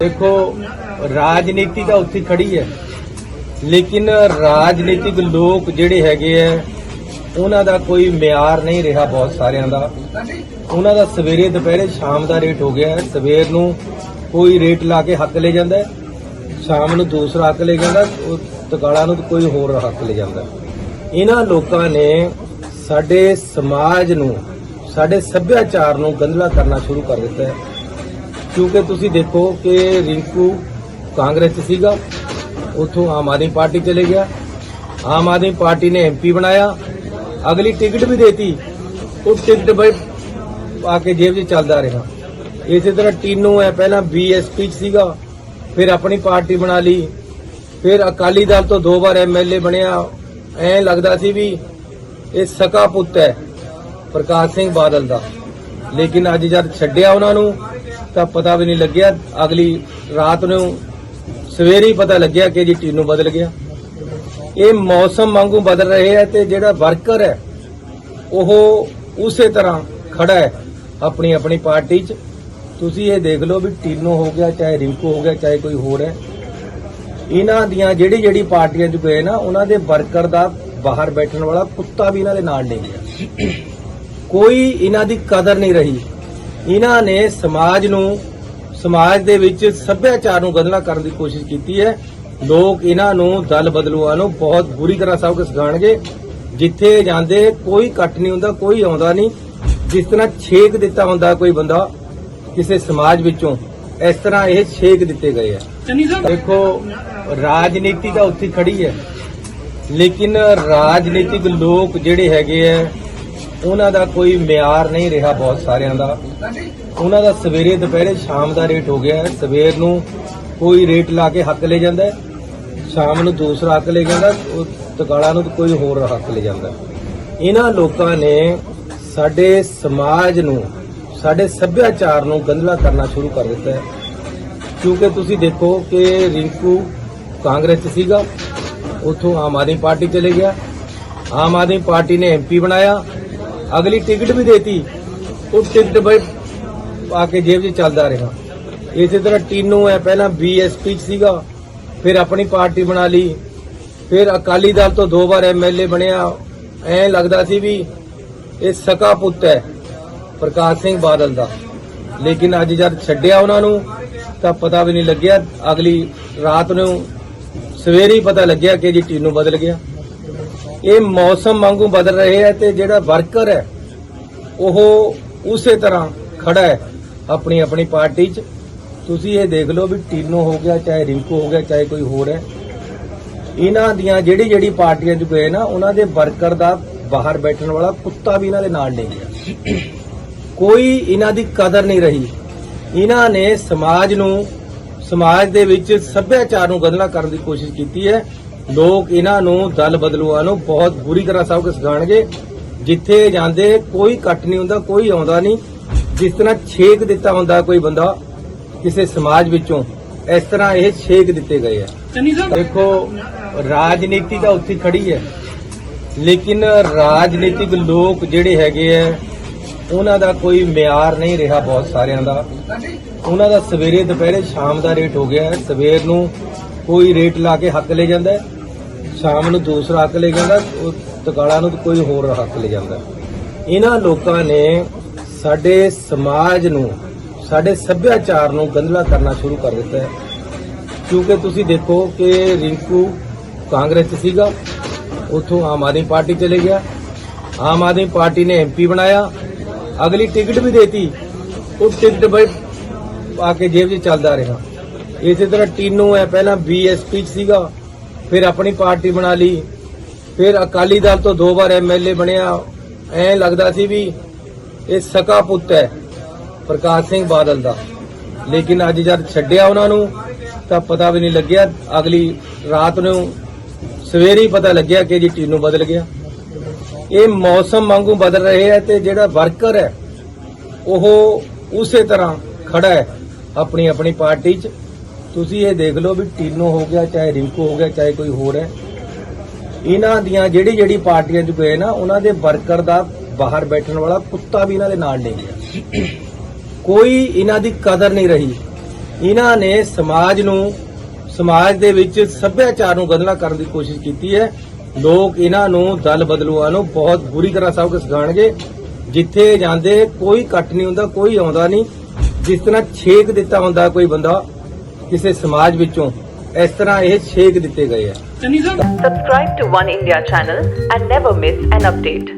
ਦੇਖੋ, ਰਾਜਨੀਤੀ ਤਾਂ ਉੱਥੇ ਖੜੀ ਹੈ। ਲੇਕਿਨ ਰਾਜਨੀਤਿਕ ਲੋਕ ਜਿਹੜੇ ਹੈਗੇ ਆ ਉਹਨਾਂ ਦਾ ਕੋਈ ਮਿਆਰ ਨਹੀਂ ਰਿਹਾ ਬਹੁਤ ਸਾਰਿਆਂ ਦਾ। ਉਹਨਾਂ ਦਾ ਸਵੇਰੇ ਦੁਪਹਿਰੇ ਸ਼ਾਮ ਦਾ ਰੇਟ ਹੋ ਗਿਆ ਸਵੇਰ ਨੂੰ ਕੋਈ ਰੇਟ ਲਾ ਕੇ ਹੱਕ ਲੈ ਜਾਂਦਾ ਸ਼ਾਮ ਨੂੰ ਦੂਸਰਾ ਹੱਕ ਲੈ ਜਾਂਦਾ ਤਕਾਲਾ ਨੂੰ ਕੋਈ ਹੋਰ ਹੱਕ ਲੈ ਜਾਂਦਾ ਇਹਨਾਂ ਲੋਕਾਂ ਨੇ ਸਾਡੇ ਸਮਾਜ ਨੂੰ, ਸਾਡੇ ਸੱਭਿਆਚਾਰ ਨੂੰ ਗੰਧਲਾ ਕਰਨਾ ਸ਼ੁਰੂ ਕਰ ਦਿੱਤਾ ਹੈ। ਕਿਉਂਕਿ ਤੁਸੀਂ ਦੇਖੋ ਕਿ ਰਿੰਕੂ ਕਾਂਗਰਸ 'ਚ ਸੀਗਾ, ਉਥੋਂ ਆਮ ਆਦਮੀ ਪਾਰਟੀ ਚਲੇ ਗਿਆ। ਆਮ ਆਦਮੀ ਪਾਰਟੀ ਨੇ ਐਮਪੀ ਬਣਾਇਆ। ਅਗਲੀ ਟਿਕਟ ਵੀ ਦੇਤੀ। ਉਹ ਟਿਕਟ ਬਈ ਆ ਕੇ ਜੇਬ 'ਚ ਚੱਲਦਾ ਰਿਹਾ। ਇਸੇ ਤਰ੍ਹਾਂ ਟੀਨੂ ਹੈ ਪਹਿਲਾਂ ਬੀਐਸਪੀ 'ਚ ਸੀਗਾ, ਫਿਰ ਆਪਣੀ ਪਾਰਟੀ ਬਣਾ ਲਈ। ਫਿਰ ਅਕਾਲੀ ਦਲ ਤੋਂ ਦੋ ਵਾਰ ਐਮਐਲਏ ਬਣਿਆ। ਐਂ ਲੱਗਦਾ ਸੀ ਵੀ ਇਹ ਸਕਾ ਪੁੱਤ ਹੈ ਪ੍ਰਕਾਸ਼ ਸਿੰਘ ਬਾਦਲ ਦਾ। ਲੇਕਿਨ ਅੱਜ ਜਦ ਛੱਡਿਆ ਉਹਨਾਂ ਨੂੰ ਤਾਂ ਪਤਾ ਵੀ ਨਹੀਂ ਲੱਗਿਆ। ਅਗਲੀ ਰਾਤ ਨੂੰ ਸਵੇਰੇ ਹੀ ਪਤਾ ਲੱਗਿਆ ਕਿ ਜੀ ਟੀਨੂ ਬਦਲ ਗਿਆ। ਇਹ ਮੌਸਮ ਵਾਂਗੂ ਬਦਲ ਰਹੇ ਹੈ ਤੇ ਜਿਹੜਾ ਵਰਕਰ ਹੈ, ਉਹ ਉਸੇ ਤਰ੍ਹਾਂ ਖੜਾ ਹੈ ਆਪਣੀ ਆਪਣੀ ਪਾਰਟੀ 'ਚ। ਤੁਸੀਂ ਇਹ ਦੇਖ ਲਓ ਵੀ ਟੀਨੋ ਹੋ ਗਿਆ, ਚਾਹੇ ਰਿੰਕੂ ਹੋ ਗਿਆ, ਚਾਹੇ ਕੋਈ ਹੋਰ ਹੈ। ਇਹਨਾਂ ਦੀਆਂ ਜਿਹੜੀ ਜਿਹੜੀ ਪਾਰਟੀਆਂ 'ਚ ਗਏ ਨਾ, ਉਹਨਾਂ ਦੇ ਵਰਕਰ ਦਾ ਬਾਹਰ ਬੈਠਣ ਵਾਲਾ ਕੁੱਤਾ ਵੀ ਇਹਨਾਂ ਦੇ ਨਾਲ ਨਹੀਂ ਗਿਆ। ਕੋਈ ਇਹਨਾਂ ਦੀ ਕਦਰ ਨਹੀਂ ਰਹੀ। ਇਹਨਾਂ ਨੇ ਸਮਾਜ ਨੂੰ ਸਮਾਜ ਦੇ ਵਿੱਚ ਸੱਭਿਆਚਾਰ ਨੂੰ ਗੰਧਲਾ ਕਰਨ ਦੀ ਕੋਸ਼ਿਸ਼ ਕੀਤੀ ਹੈ। ਲੋਕ ਇਹਨਾਂ ਨੂੰ ਦਲ ਬਦਲੂਆਂ ਨੂੰ ਬਹੁਤ ਬੁਰੀ ਤਰ੍ਹਾਂ ਸਬਕ ਸਿਖਾਣਗੇ ਜਿੱਥੇ ਜਾਂਦੇ ਕੋਈ ਇਕੱਠ ਨਹੀਂ ਹੁੰਦਾ ਕੋਈ ਆਉਂਦਾ ਨਹੀਂ। ਜਿਸ ਤਰ੍ਹਾਂ ਛੇਕ ਦਿੱਤਾ ਹੁੰਦਾ ਕੋਈ ਬੰਦਾ ਕਿਸੇ ਸਮਾਜ ਵਿੱਚੋਂ ਇਸ ਤਰ੍ਹਾਂ ਇਹ ਛੇਕ ਦਿੱਤੇ ਗਏ ਆ। ਦੇਖੋ ਰਾਜਨੀਤੀ ਤਾਂ ਉੱਥੇ ਖੜੀ ਹੈ। ਲੇਕਿਨ ਰਾਜਨੀਤਿਕ ਲੋਕ ਜਿਹੜੇ ਹੈਗੇ ਆ ਉਹਨਾਂ ਦਾ ਕੋਈ ਮਿਆਰ ਨਹੀਂ ਰਿਹਾ ਬਹੁਤ ਸਾਰਿਆਂ ਦਾ। ਉਹਨਾਂ ਦਾ ਸਵੇਰੇ ਦੁਪਹਿਰੇ ਸ਼ਾਮ ਦਾ ਰੇਟ ਹੋ ਗਿਆ ਸਵੇਰ ਨੂੰ ਕੋਈ ਰੇਟ ਲਾ ਕੇ ਹੱਕ ਲੈ ਜਾਂਦਾ ਸ਼ਾਮ ਨੂੰ ਦੂਸਰਾ ਹੱਕ ਲੈ ਜਾਂਦਾ ਉਹ ਤਕਾਲਾ ਨੂੰ ਕੋਈ ਹੋਰ ਹੱਕ ਲੈ ਜਾਂਦਾ ਇਹਨਾਂ ਲੋਕਾਂ ਨੇ ਸਾਡੇ ਸਮਾਜ ਨੂੰ, ਸਾਡੇ ਸੱਭਿਆਚਾਰ ਨੂੰ ਗੰਧਲਾ ਕਰਨਾ ਸ਼ੁਰੂ ਕਰ ਦਿੱਤਾ ਹੈ। ਕਿਉਂਕਿ ਤੁਸੀਂ ਦੇਖੋ ਕਿ ਰਿੰਕੂ ਕਾਂਗਰਸ 'ਚ ਸੀਗਾ। ਉਥੋਂ ਆਮ ਆਦਮੀ ਪਾਰਟੀ ਚਲੇ ਗਿਆ। ਆਮ ਆਦਮੀ ਪਾਰਟੀ ਨੇ ਐਮਪੀ ਬਣਾਇਆ। ਅਗਲੀ ਟਿਕਟ ਵੀ ਦੇਤੀ। ਉਹ ਟਿਕਟ ਬਈ ਆ ਕੇ ਜੇਬ 'ਚ ਚੱਲਦਾ ਰਿਹਾ। ਇਸੇ ਤਰ੍ਹਾਂ ਟੀਨੂ ਹੈ ਪਹਿਲਾਂ ਬੀਐਸਪੀ 'ਚ ਸੀਗਾ, ਫਿਰ ਆਪਣੀ ਪਾਰਟੀ ਬਣਾ ਲਈ। ਫਿਰ ਅਕਾਲੀ ਦਲ ਤੋਂ ਦੋ ਵਾਰ ਐਮਐਲਏ ਬਣਿਆ। ਐਂ ਲੱਗਦਾ ਸੀ ਵੀ ਇਹ ਸਕਾ ਪੁੱਤ ਹੈ ਪ੍ਰਕਾਸ਼ ਸਿੰਘ ਬਾਦਲ ਦਾ। ਲੇਕਿਨ ਅੱਜ ਜਦ ਛੱਡਿਆ ਉਹਨਾਂ ਨੂੰ, ਤਾਂ ਪਤਾ ਵੀ ਨਹੀਂ ਲੱਗਿਆ। ਅਗਲੀ ਰਾਤ ਨੂੰ ਸਵੇਰੇ ਹੀ ਪਤਾ ਲੱਗਿਆ ਕਿ ਜੀ ਟੀਨੂ ਬਦਲ ਗਿਆ। ਇਹ ਮੌਸਮ ਵਾਂਗੂ ਬਦਲ ਰਹੇ ਹੈ ਤੇ ਜਿਹੜਾ ਵਰਕਰ ਹੈ, ਉਹ ਉਸੇ ਤਰ੍ਹਾਂ ਖੜਾ ਹੈ ਆਪਣੀ ਆਪਣੀ ਪਾਰਟੀ 'ਚ। ਤੁਸੀਂ ਇਹ ਦੇਖ ਲਓ ਵੀ ਟੀਨੋ ਹੋ ਗਿਆ, ਚਾਹੇ ਰਿੰਕੂ ਹੋ ਗਿਆ, ਚਾਹੇ ਕੋਈ ਹੋਰ ਹੈ। ਇਹਨਾਂ ਦੀਆਂ ਜਿਹੜੀ ਜਿਹੜੀ ਪਾਰਟੀਆਂ 'ਚ ਗਏ ਨਾ, ਉਹਨਾਂ ਦੇ ਵਰਕਰ ਦਾ ਬਾਹਰ ਬੈਠਣ ਵਾਲਾ ਕੁੱਤਾ ਵੀ ਇਹਨਾਂ ਦੇ ਨਾਲ ਨਹੀਂ ਗਿਆ। ਕੋਈ ਇਹਨਾਂ ਦੀ ਕਦਰ ਨਹੀਂ ਰਹੀ। ਇਹਨਾਂ ਨੇ ਸਮਾਜ ਨੂੰ, ਸਮਾਜ ਦੇ ਵਿੱਚ ਸੱਭਿਆਚਾਰ ਨੂੰ ਗੰਧਲਾ ਕਰਨ ਦੀ ਕੋਸ਼ਿਸ਼ ਕੀਤੀ ਹੈ। ਲੋਕ ਇਹਨਾਂ ਨੂੰ ਦਲ ਬਦਲੂਆਂ ਨੂੰ ਬਹੁਤ ਬੁਰੀ ਤਰ੍ਹਾਂ ਸਬਕ ਸਿਖਾਣਗੇ ਜਿੱਥੇ ਜਾਂਦੇ ਕੋਈ ਇਕੱਠ ਨਹੀਂ ਹੁੰਦਾ ਕੋਈ ਆਉਂਦਾ ਨਹੀਂ। ਜਿਸ ਤਰ੍ਹਾਂ ਛੇਕ ਦਿੱਤਾ ਹੁੰਦਾ ਕੋਈ ਬੰਦਾ ਕਿਸੇ ਸਮਾਜ ਵਿੱਚੋਂ ਇਸ ਤਰ੍ਹਾਂ ਇਹ ਛੇਕ ਦਿੱਤੇ ਗਏ ਆ। ਦੇਖੋ ਰਾਜਨੀਤੀ ਤਾਂ ਉੱਥੇ ਖੜੀ ਹੈ। ਲੇਕਿਨ ਰਾਜਨੀਤਿਕ ਲੋਕ ਜਿਹੜੇ ਹੈਗੇ ਆ ਉਹਨਾਂ ਦਾ ਕੋਈ ਮਿਆਰ ਨਹੀਂ ਰਿਹਾ ਬਹੁਤ ਸਾਰਿਆਂ ਦਾ। ਉਹਨਾਂ ਦਾ ਸਵੇਰੇ ਦੁਪਹਿਰੇ ਸ਼ਾਮ ਦਾ ਰੇਟ ਹੋ ਗਿਆ। ਸਵੇਰ ਨੂੰ ਕੋਈ ਰੇਟ ਲਾ ਕੇ ਹੱਕ ਲੈ ਜਾਂਦਾ ਹੈ, ਸ਼ਾਮ ਨੂੰ ਦੂਸਰਾ ਹੱਕ ਲੈ ਜਾਂਦਾ, ਉਹ ਤਕਾਲਾ ਨੂੰ ਕੋਈ ਹੋਰ ਹੱਕ ਲੈ ਜਾਂਦਾ। ਇਹਨਾਂ ਲੋਕਾਂ ਨੇ ਸਾਡੇ ਸਮਾਜ ਨੂੰ, ਸਾਡੇ ਸੱਭਿਆਚਾਰ ਨੂੰ ਗੰਧਲਾ ਕਰਨਾ ਸ਼ੁਰੂ ਕਰ ਦਿੱਤਾ ਹੈ। ਕਿਉਂਕਿ ਤੁਸੀਂ ਦੇਖੋ ਕਿ ਰਿੰਕੂ ਕਾਂਗਰਸ 'ਚ ਸੀਗਾ, ਉਥੋਂ ਆਮ ਆਦਮੀ ਪਾਰਟੀ ਚਲੇ ਗਿਆ। ਆਮ ਆਦਮੀ ਪਾਰਟੀ ਨੇ ਐਮਪੀ ਬਣਾਇਆ, ਅਗਲੀ ਟਿਕਟ ਵੀ ਦੇਤੀ। ਉਹ ਟਿਕਟ ਬਈ ਆ ਕੇ ਜੇਬ 'ਚ ਚੱਲਦਾ ਰਿਹਾ। ਇਸੇ ਤਰ੍ਹਾਂ ਟੀਨੂ ਹੈ, ਪਹਿਲਾਂ ਬੀਐਸਪੀ 'ਚ ਸੀਗਾ। ਫਿਰ ਆਪਣੀ ਪਾਰਟੀ ਬਣਾ ਲਈ। ਫਿਰ ਅਕਾਲੀ ਦਲ ਤੋਂ ਦੋ ਵਾਰ ਐਮਐਲਏ ਬਣਿਆ। ਐਂ ਲੱਗਦਾ ਸੀ ਵੀ ਇਹ ਸਕਾ ਪੁੱਤ ਹੈ, ਪ੍ਰਕਾਸ਼ ਸਿੰਘ ਬਾਦਲ ਦਾ। ਲੇਕਿਨ ਅੱਜ ਜਦ ਛੱਡਿਆ ਉਹਨਾਂ ਨੂੰ, ਤਾਂ ਪਤਾ ਵੀ ਨਹੀਂ ਲੱਗਿਆ। ਅਗਲੀ ਰਾਤ ਨੂੰ ਸਵੇਰੇ ਹੀ ਪਤਾ ਲੱਗਿਆ ਕਿ ਜੀ ਟੀਨੂ ਬਦਲ ਗਿਆ। ਇਹ ਮੌਸਮ ਵਾਂਗੂ ਬਦਲ ਰਹੇ ਹੈ ਤੇ ਜਿਹੜਾ ਵਰਕਰ ਹੈ, ਉਹ ਉਸੇ ਤਰ੍ਹਾਂ ਖੜਾ ਹੈ ਆਪਣੀ ਆਪਣੀ ਪਾਰਟੀ 'ਚ। ਤੁਸੀਂ ਇਹ ਦੇਖ ਲਓ ਵੀ ਟੀਨੋ ਹੋ ਗਿਆ, ਚਾਹੇ ਰਿੰਕੂ ਹੋ ਗਿਆ, ਚਾਹੇ ਕੋਈ ਹੋਰ ਹੈ। ਇਹਨਾਂ ਦੀਆਂ ਜਿਹੜੀ ਜਿਹੜੀ ਪਾਰਟੀਆਂ 'ਚ ਗਏ ਨਾ, ਉਹਨਾਂ ਦੇ ਵਰਕਰ ਦਾ ਬਾਹਰ ਬੈਠਣ ਵਾਲਾ ਕੁੱਤਾ ਵੀ ਇਹਨਾਂ ਦੇ ਨਾਲ ਨਹੀਂ ਗਿਆ। ਕੋਈ ਇਹਨਾਂ ਦੀ ਕਦਰ ਨਹੀਂ ਰਹੀ। ਇਹਨਾਂ ਨੇ ਸਮਾਜ ਨੂੰ, ਸਮਾਜ ਦੇ ਵਿੱਚ ਸੱਭਿਆਚਾਰ ਨੂੰ ਗੰਦਲਾ ਕਰਨ ਦੀ ਕੋਸ਼ਿਸ਼ ਕੀਤੀ ਹੈ। ਲੋਕ ਇਹਨਾਂ ਨੂੰ ਦਲ ਬਦਲੂਆਂ ਨੂੰ ਬਹੁਤ ਬੁਰੀ ਤਰ੍ਹਾਂ ਸਭ ਸਬਕ ਸਿਖਾਉਣਗੇ। ਜਿੱਥੇ ਜਾਂਦੇ ਕੋਈ ਕੱਟ ਨਹੀਂ ਹੁੰਦਾ, ਕੋਈ ਆਉਂਦਾ ਨਹੀਂ। ਜਿਸ ਤਰ੍ਹਾਂ ਛੇਕ ਦਿੱਤਾ ਹੁੰਦਾ ਕੋਈ ਬੰਦਾ ਕਿਸੇ ਸਮਾਜ ਵਿੱਚੋਂ ਇਸ ਤਰ੍ਹਾਂ ਇਹ ਛੇਕ ਦਿੱਤੇ ਗਏ ਆ Subscribe to One India channel and never miss an update.